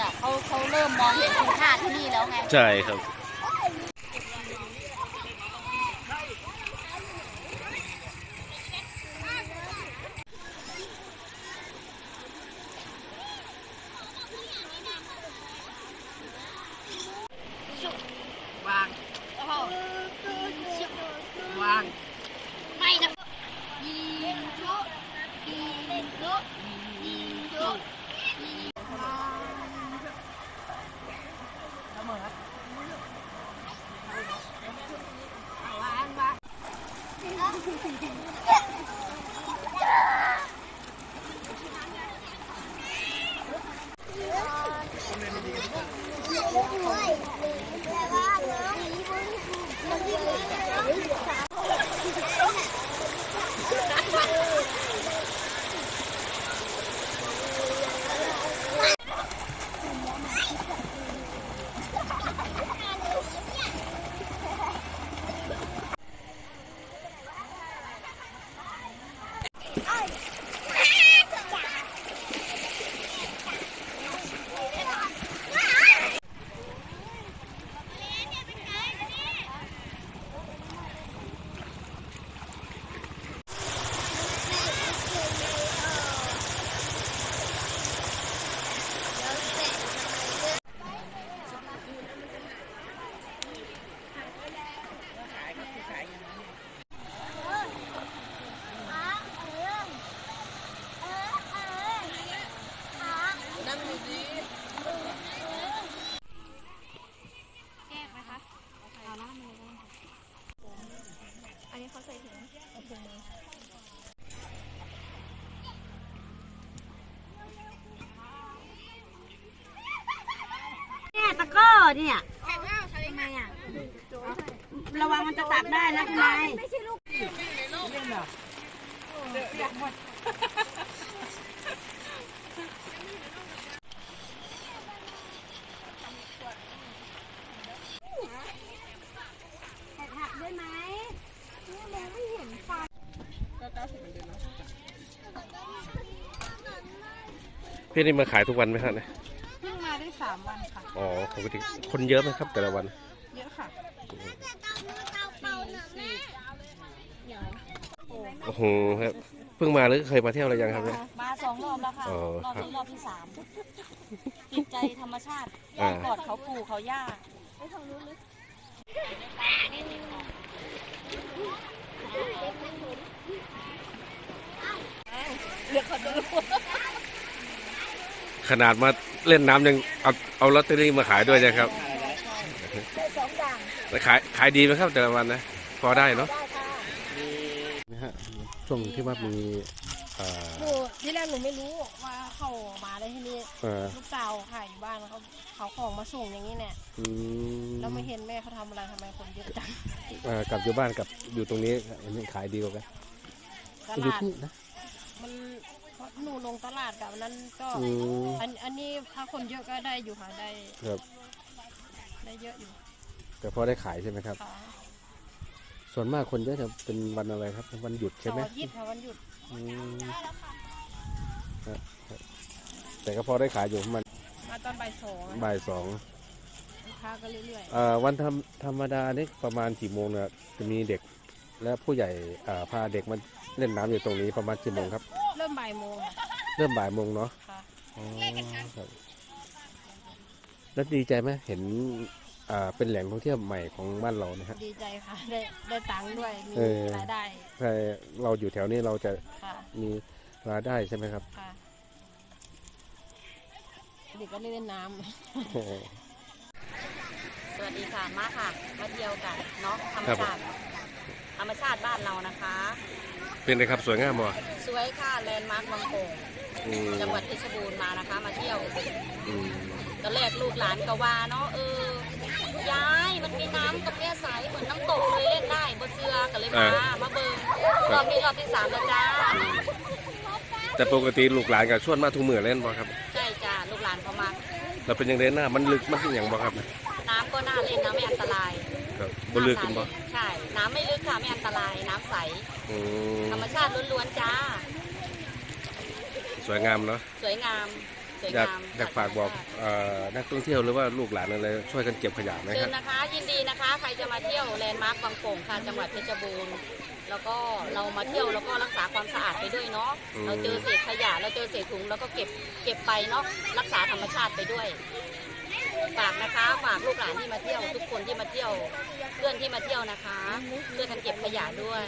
อะเขาเขาเริ่มมองเห็นคุณค่าที่นี่แล้วไง ใช่ครับ วาง วาง ไม่นะยิงชุยิงชุยิง ชุ เนี่ยตะกร้อเนี่ยระวังมันจะตักได้นะคุณนายแต่หักได้ไหม พี่นี่มาขายทุกวันไหมครับเนี่ยเพิ่งมาได้สามวันค่ะ อ๋อปกติคนเยอะไหมครับ แต่ละวัน เยอะค่ะโอ้โหครับเพิ่งมาหรือเคยมาเที่ยวอะไรยังครับเนี่ย มาสองรอบแล้วค่ะ อ๋อรอบครับนี้รอบที่สามติดใจธรรมชาติอ่ากอดเขาปู่เขาย่าข นาดมาเล่นน้ำยังเอาเอาลอตเตอรี่มาขายด้วยนะครับแล้วขายขายดีไหมครับแต่ละวันนะ พอได้เนาะนะฮะช่วงที่ว่ามีอ่าหนูที่แรกหนูไม่รู้ว่าเขามาได้ที่นี่เอ่อลูกสาวขายอยู่บ้านเขาเขาของมาส่งอย่างนี้เนี่ยอืมแล้วไม่เห็นแม่เขาทำอะไรทำไมคนเยอะจังเอ่อกลับอยู่บ้านกับอยู่ตรงนี้อันนี้ขายดีกว่ากันตอยู่ลาดที่นะมัน หนูลงตลาดกับอันนั้นก็อืม อันอันนี้ถ้าคนเยอะก็ได้อยู่ค่ะได้ครับได้เยอะอยู่แต่พอได้ขายใช่ไหมครับ ค่ะส่วนมากคนเยอะจะเป็นวันอะไรครับ วันหยุดใช่เสาไหมร์อาทิตย์ค่ะวันหยุดอืมครับครับแต่ก็พอได้ขายอยู่ประมันมาตอนบ่ายสองอะบ่ายสองลูกค้าก็เรื่อยเอ่อวันธรรมธรรมดานี่ประมาณกี่โมงเนี่ยจะมีเด็ก และผู้ใหญ่อ่าพาเด็กมาเล่นน้ำอยู่ตรงนี้ประมาณกี่โมงครับๆเริ่ มบ่ายโมงค่ะเริ่มบ่ายโมงเนาะค่ะอ๋อครับ แล้วดีใจไหมเห็น อ่า เป็นแหล่งท่องเที่ยวใหม่ของบ้านเรานะฮะ ดีใจค่ะ ได้ได้ตังค์ด้วยมีเออ รายได้ถ้าเราอยู่แถวนี้เราจะค่ะมีรายได้ใช่ไหมครับค่ะเด็กก็เล่นน้ำ โอ้โห สวัสดีค่ะมาค่ะ มาเที่ยวกันเนาะธรรมครับชาติ ธรรมชาติบ้านเรานะคะ เป็นไงครับสวยงามบ่สวยค่ะแลนด์มาร์ควังโป่งอืมจังหวัดเพชรบูรณ์มานะคะ มาเที่ยว อืมตอนแรกลูกหลานก็ว่าเนาะเออยายมันมีน้ำตรงเนี้ยใสเหมือนน้ำตกเลยเล่นได้บนเสือกันเลยมามาเบิ่งรอบนี้รอบที่สามแล้วจ้าแต่ปกติลูกหลานกับชวนมาทุกมือเล่นบ่ครับ ใช่จ้าลูกหลานเขามาเราเป็นยังไงหน้ามันลึกมันเป็นอย่างบ่ครับ น้ำก็น่าเล่นนะไม่อันตรายครั บบ่ลึกกันบ่ใช่ น้ำไม่ลึกค่ะ ไม่อันตราย น้ำใส อืมธรรมชาติล้วนๆจ้า สวยงามเนาะสวยงาม สวยอยากงามอยากฝากบอกเอ่อนักท่องเที่ยวหรือว่าลูกหลานอะไรช่วยกันเก็บขยะไหมเชิครัญบนะคะ ยินดีนะคะ ใครจะมาเที่ยวแลนด์มาร์คบางโป่งค่ะ จังหวัดเพชรบูรณ์ แล้วก็เรามาเที่ยวแล้วก็รักษาความสะอาดไปด้วยเนาะ อืม เราเจอเศษขยะ เราเจอเศษถุง แล้วก็เก็บ เก็บไปเนาะ รักษาธรรมชาติไปด้วย ฝากนะคะฝากลูกหลานที่มาเที่ยว ทุกคนที่มาเที่ยว เพื่อนที่มาเที่ยวนะคะช่วยกันเก็บขยะด้วย